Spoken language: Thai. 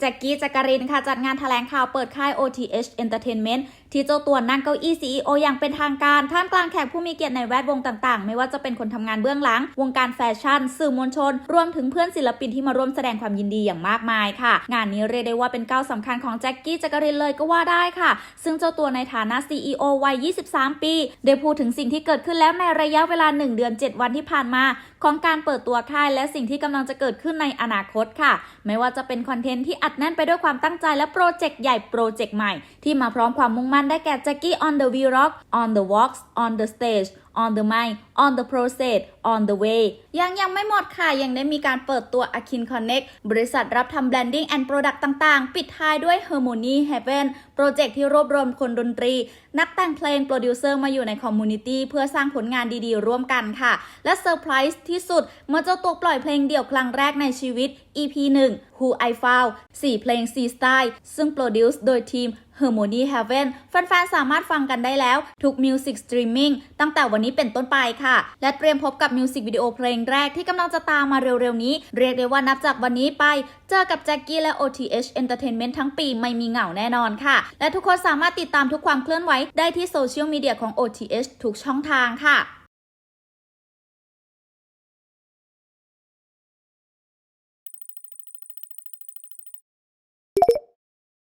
แจ็คกี้จักรินค่ะจัดงานแถลงข่าวเปิดค่าย OTH Entertainment ที่เจ้าตัวนั่งเก้าอี้ CEO อย่างเป็นทางการท่ามกลางแขกผู้มีเกียรติในแวดวงต่างๆ ไม่ว่าจะเป็นคนทำงานเบื้องหลัง วงการแฟชั่น สื่อมวลชน รวมถึงเพื่อนศิลปินที่มาร่วมแสดงความยินดีอย่างมากมายค่ะ งานนี้เรียกได้ว่าเป็นก้าวสำคัญของแจ็คกี้จักรินเลยก็ว่าได้ค่ะ ซึ่งเจ้าตัวในฐานะ CEO วัย 23 ปีได้พูดถึงสิ่งที่เกิดขึ้นแล้วในระยะเวลา 1 เดือน 7 วันที่ผ่านมา ของการเปิดตัวค่ายและสิ่งที่กำลังจะเกิดขึ้นในอนาคตค่ะ ไม่ว่าจะเป็นคอนเทนต์ที่อัดแน่นไปด้วยความตั้งใจและโปรเจกต์ใหญ่โปรเจกต์ใหม่ ที่มาพร้อมความมุ่งมั่นได้แก่แจ็คกี้ on the v rock on the walks on the stage on the mind on the process on the way ยังยังไม่หมดค่ะ ยังได้มีการเปิดตัว Akin Connect บริษัทรับทำ branding and product ต่างๆ ปิดท้ายด้วย Harmony Heaven โปรเจกต์ที่รวบรวมคนดนตรี นักแต่งเพลงโปรดิวเซอร์มาอยู่ในคอมมูนิตี้เพื่อสร้างผลงานดีๆ ร่วมกันค่ะ และเซอร์ไพรส์ที่สุด เมื่อเจ้าตัวปล่อยเพลงเดี่ยวครั้งแรกในชีวิต EP 1 Who I Found 4 เพลง4สไตล์ซึ่งโปรดิวส์โดยทีม Harmony Heaven แฟนๆ สามารถฟังกันได้แล้ว ทุก Music Streaming ตั้งแต่วันนี้เป็นต้นไปค่ะ และเตรียมพบกับมิวสิกวิดีโอเพลงแรกที่กำลังจะตามมาเร็วๆ นี้ เรียกได้ว่านับจากวันนี้ไป เจอกับแจ็คกี้และ OTH Entertainment ทั้งปีไม่มีเหงาแน่นอนค่ะ และทุกคนสามารถติดตามทุกความเคลื่อนไหวได้ที่โซเชียลมีเดียของ OTH ทุกช่องทางค่ะ